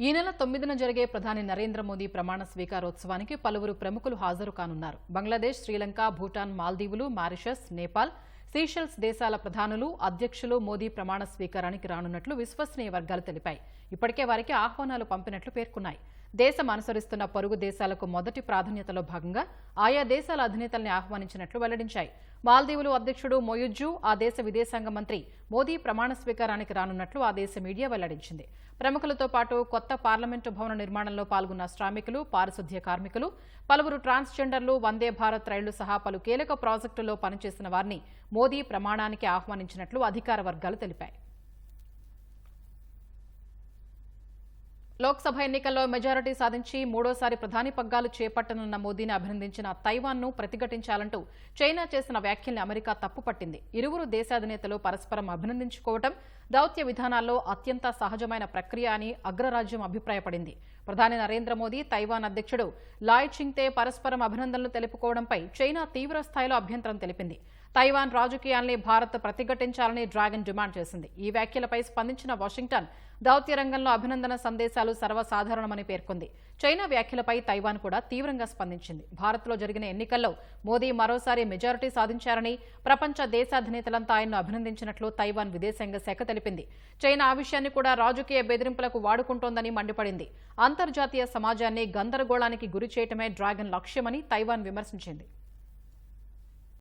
ఈ నెల తొమ్మిదిన జరిగే ప్రధాని నరేంద్ర మోదీ ప్రమాణ స్వీకారోత్సవానికి పలువురు ప్రముఖులు హాజరు కానున్నారు బంగ్లాదేశ్ శ్రీలంక భూటాన్ మాల్దీవులు మారిషస్ నేపాల్ సీషెల్స్ దేశాల ప్రధానులు అధ్యక్షులు మోదీ ప్రమాణ స్వీకారానికి రానున్నట్లు విశ్వసనీయ వర్గాలు తెలిపాయి. ఇప్పటికే వారికి ఆహ్వానాలు పంపినట్లు పేర్కొన్నాయి. దేశం అనుసరిస్తున్న పొరుగు దేశాలకు మొదటి ప్రాధాన్యతలో భాగంగా ఆయా దేశాల అధినేతల్ని ఆహ్వానించినట్లు వెల్లడించాయి. మాల్దీవులు అధ్యక్షుడు మొయుజ్జు ఆ దేశ విదేశాంగ మంత్రి మోదీ ప్రమాణ స్వీకారానికి రానున్నట్లు ఆ దేశ మీడియా వెల్లడించింది. ప్రముఖులతో పాటు కొత్త పార్లమెంటు భవన నిర్మాణంలో పాల్గొన్న శ్రామికులు పారిశుద్ధ్య కార్మికులు పలువురు ట్రాన్స్జెండర్లు వందే భారత్ రైళ్ళు సహా పలు కీలక ప్రాజెక్టుల్లో పనిచేసిన వారిని మోదీ ప్రమాణానికి ఆహ్వానించినట్లు అధికార వర్గాలు తెలిపాయి. లోక్సభ ఎన్నికల్లో మెజారిటీ సాధించి మూడోసారి ప్రధాని పగ్గాలు చేపట్టనున్న మోదీని అభినందించిన తైవాన్ను ప్రతిఘటించాలంటూ చైనా చేసిన వ్యాఖ్యల్ని అమెరికా తప్పుపట్టింది. ఇరువురు దేశాధినేతలు పరస్పరం అభినందించుకోవటం దౌత్య విధానాల్లో అత్యంత సహజమైన ప్రక్రియ అని అగ్రరాజ్యం అభిప్రాయపడింది. ప్రధాని నరేంద్ర మోదీ తైవాన్ అధ్యక్షుడు లాయ్ చింగ్తే పరస్పరం అభినందనలు తెలుపుకోవడంపై చైనా తీవ్ర స్థాయిలో అభ్యంతరం తెలిపింది. తైవాన్ రాజకీయాల్ని భారత్ ప్రతిఘటించాలని డ్రాగన్ డిమాండ్ చేసింది. ఈ వ్యాఖ్యలపై స్పందించిన వాషింగ్టన్ దౌత్య రంగంలో అభినందన సందేశాలు సర్వసాధారణమని పేర్కొంది. చైనా వ్యాఖ్యలపై తైవాన్ కూడా తీవ్రంగా స్పందించింది. భారత్లో జరిగిన ఎన్నికల్లో మోదీ మరోసారి మెజారిటీ సాధించారని ప్రపంచ దేశాధినేతలంతా ఆయన్ను అభినందించినట్లు తైవాన్ విదేశాంగ శాఖ తెలిపింది. చైనా ఆ విషయాన్ని కూడా రాజకీయ బెదిరింపులకు వాడుకుంటోందని మండిపడింది. అంతర్జాతీయ సమాజాన్ని గందరగోళానికి గురి చేయటమే డ్రాగన్ లక్ష్యమని తైవాన్ విమర్శించింది.